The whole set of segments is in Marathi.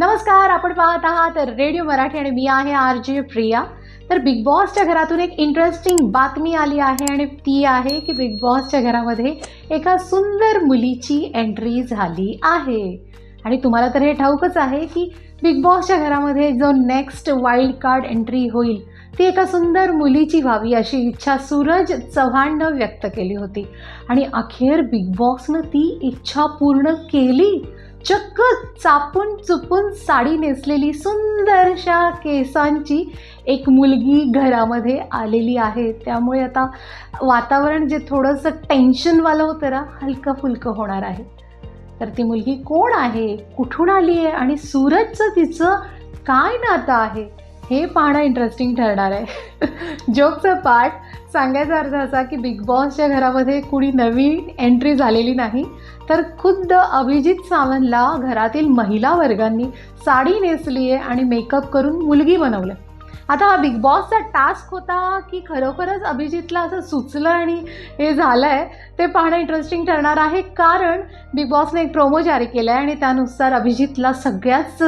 नमस्कार आपण पाहत आहात रेडिओ मराठी आणि मी आहे आर जे प्रिया. तर बिग बॉसच्या घरातून एक इंटरेस्टिंग बातमी आली आहे आणि ती आहे की बिग बॉसच्या घरामध्ये एका सुंदर मुलीची एंट्री झाली आहे. आणि तुम्हाला तर हे ठाऊकच आहे की बिग बॉसच्या घरामध्ये जो नेक्स्ट वाईल्ड कार्ड एंट्री होईल ती एका सुंदर मुलीची व्हावी अशी इच्छा सूरज चव्हाणनं व्यक्त केली होती. आणि अखेर बिग बॉसनं ती इच्छा पूर्ण केली. चक्क चापून चुपून साडी नेसलेली सुंदरशा केसांची एक मुलगी घरामध्ये आलेली आहे. त्यामुळे आता वातावरण जे थोडंसं टेन्शनवालं होतं ना हलकं फुलकं होणार आहे. तर ती मुलगी कोण आहे? कुठून आली आहे? आणि सूरजचं तिचं काय नातं आहे? हे पाहणं इंटरेस्टिंग ठरणार आहे. जोकचा पार्ट सांगायचा अर्थ असा की बिग बॉसच्या घरामध्ये कुणी नवीन एंट्री झालेली नाही. तर खुद्द अभिजित सावंतला घरातील महिला वर्गांनी साडी नेसली आहे आणि मेकअप करून मुलगी बनवलं आता हा बिग बॉसचा टास्क होता की खरोखरच अभिजितला असं सुचलं आणि हे झालं आहे ते पाहणं इंटरेस्टिंग ठरणार आहे. कारण बिग बॉसने एक प्रोमो जारी केला आहे आणि त्यानुसार अभिजितला सगळ्याच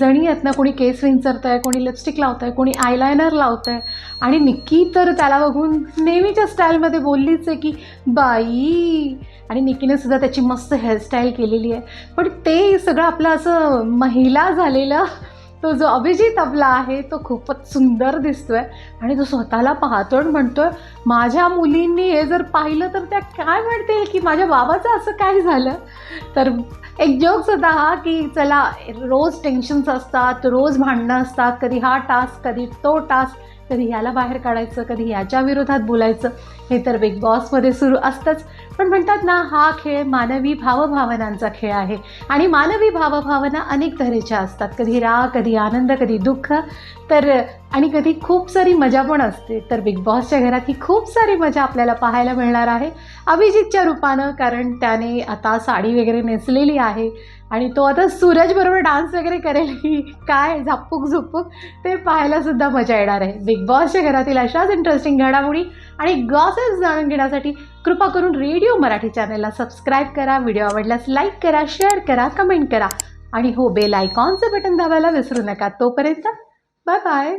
जणी आहेत ना कोणी केस विंचरतं आहे कोणी लिपस्टिक लावतं आहे कोणी आयलायनर लावतं आहे आणि निक्की तर त्याला बघून नेहमीच्या स्टाईलमध्ये बोललीच आहे की बाई. आणि निक्कीने सुद्धा त्याची मस्त हेअरस्टाईल केलेली आहे. पण ते सगळं आपलं असं महिला झालेलं तो जो अभिजित आपला आहे तो खूपच सुंदर दिसतोय आणि तो स्वतःला पाहतो आणि म्हणतोय माझ्या मुलींनी हे जर पाहिलं तर त्या काय म्हणतील की माझ्या बाबाचं असं काय झालं? तर एक जोक्स होता हा की चला रोज टेन्शन्स असतात रोज भांडणं असतात कधी हा टास्क कधी तो टास्क कधी ह्याला बाहेर काढायचं कधी ह्याच्या विरोधात बोलायचं हे तर बिग बॉसमध्ये सुरू असतंच. पण म्हणतात ना हा खेळ मानवी भावभावनांचा खेळ आहे. आणि मानवी भावभावना अनेक तऱ्हेच्या असतात. कधी राग कधी आनंद कधी दुःख. तर आणि कधी खूप सारी मजा पण असते. तर बिग बॉसच्या घरात ही खूप सारी मजा आपल्याला पाहायला मिळणार आहे. अभिजितच्या रूपानं कारण त्याने आता साडी वगैरे नेसलेली आहे आणि तो आता सूरजबरोबर डान्स वगैरे करेल की काय झापूक झुपूक ते पाहायलासुद्धा मजा येणार आहे. बिग बॉसच्या घरातील अशाच इंटरेस्टिंग घडामोडी आणि गॉसेस जाणून घेण्यासाठी कृपा करून रेडिओ मराठी चॅनलला सबस्क्राईब करा व्हिडिओ आवडल्यास लाईक करा शेअर करा कमेंट करा आणि हो बेल आयकॉनचं बटन दाबायला विसरू नका. तोपर्यंत बाय बाय